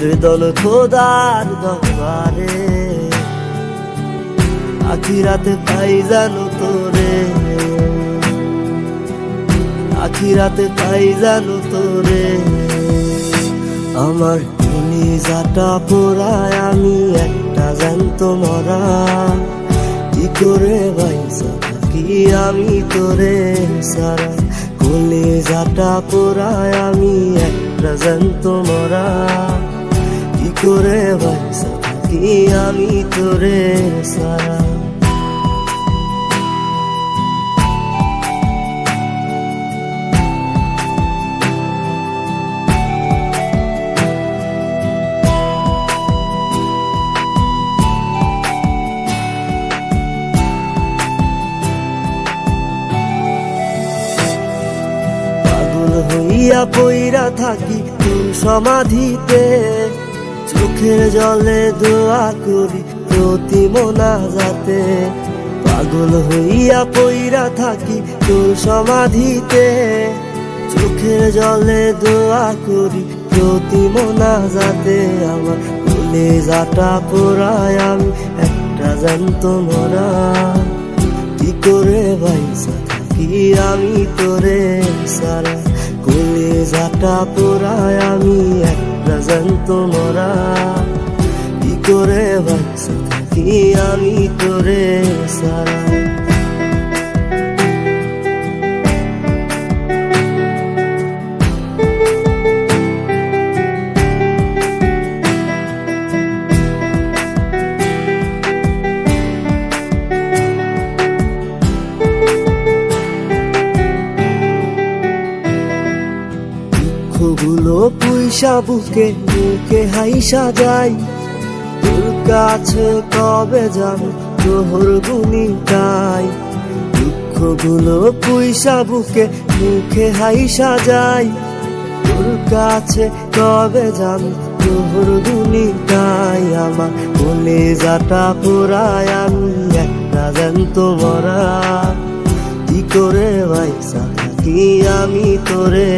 আবেদন খোদার দরবারে। আখিরাতে পাই জানো তোরে। আখিরাতে পাই জানো তোরে। আমার যাটা পোড়ায় আমি একটা জ্যান্ত মরা। কি করে বাইসা কি আমি তোরে? সারা যাটা পোড়ায় আমি একটা জ্যান্ত মরা। করে থাকি আমি তোরে সারা হইয়া পইরা থাকি তোর সমাধিতে। চোখের জলে দোয়া করি প্রতি মোনা যাতে পাগল হইয়া পইরা থাকি তোর সমাধিতে। চোখের জলে দোয়া করি প্রতি মোনা যাতে আমার ভুলে যাটা পোড়ায় আমি, একটা জানত মরা। কি করে ভাইসা থাকি আমি তোরে সারা? যাটা পোড়ায় আমি একটা জানত মরা। কি করে ভাইসা থাকি আমি তোরে সারা। দুঃখগুলো পুইসা বুকে মুখে হাইসা যাই তোর কাছে কবে যাব তোহর গুনি গাই দুঃখগুলো পুইসা বুকে, মুখে হাইসা যাই তোর কাছে কবে যাব তোহর গুনি গাই আমার বলে যাটা পোড়ায় আমি, একটা জ্যান্ত মরা কি করে ভাই ভাইসা কি আমি তোরে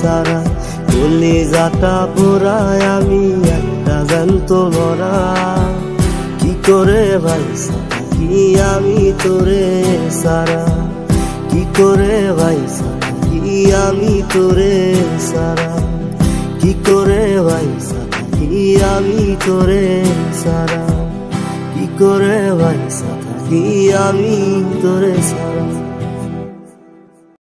সারা? বলে যাটা পোড়ায় আমি একটা জ্যান্ত মরা কি করে ভাইসা থাকি আমি তোরে সারা? কি করে ভাইসা থাকি আমি তোরে সারা? কি করে ভাইসা থাকি আমি তোরে সারা? কি করে ভাইসা থাকি আমি তোরে সারা?